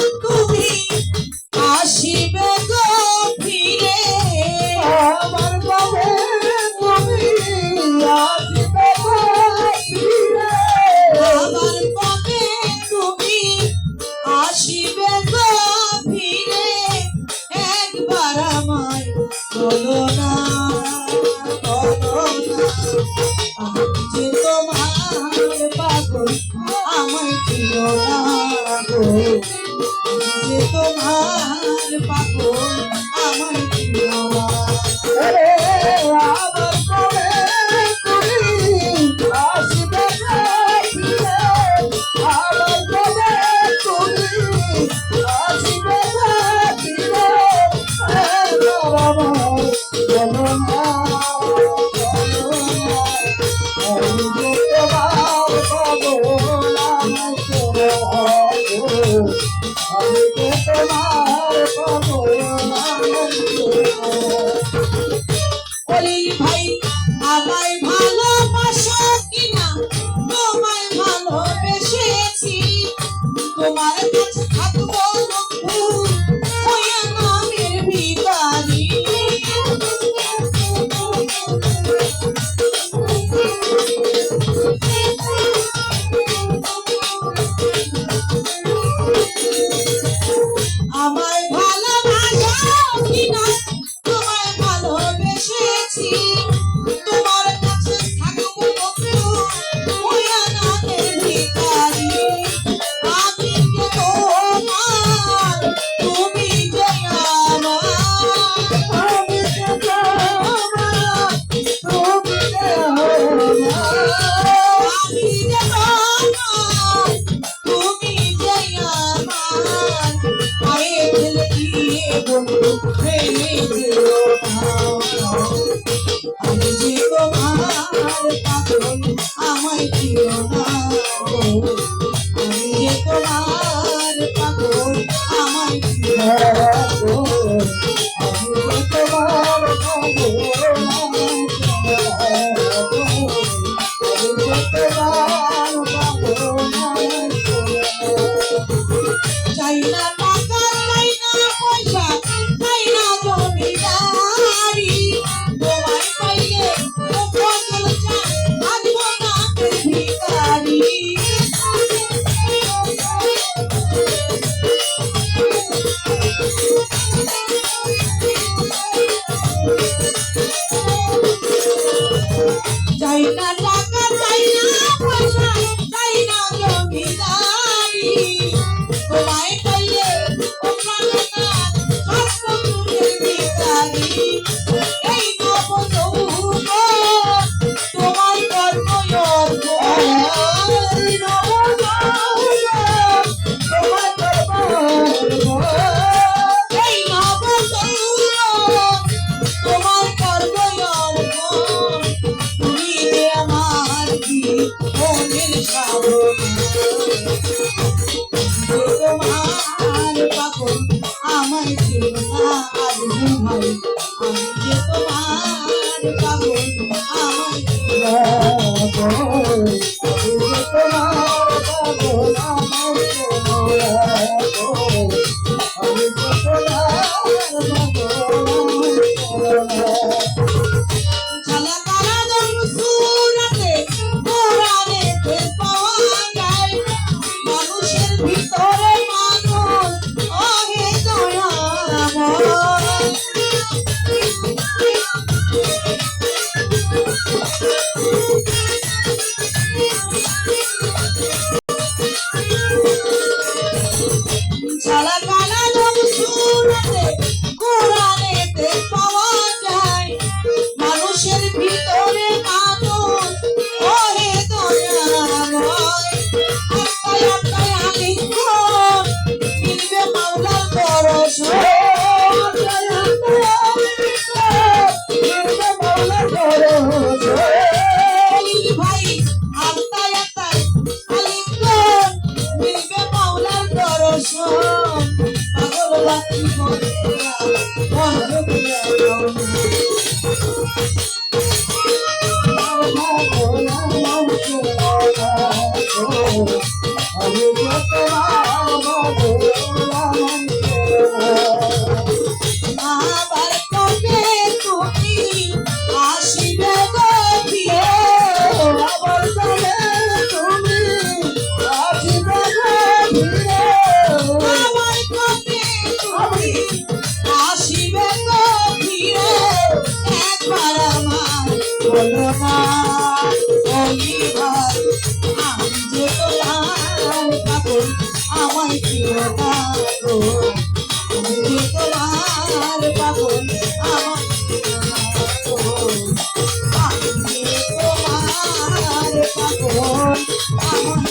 Go! ভাই আমায় ভালোবাসো কিনা? তোমায় ভালোবেসেছি। তোমার Thank you. everybody. I'm ready. আমায় তোমার পাগল আমার তোমার পাগল আমার তোমার পাগল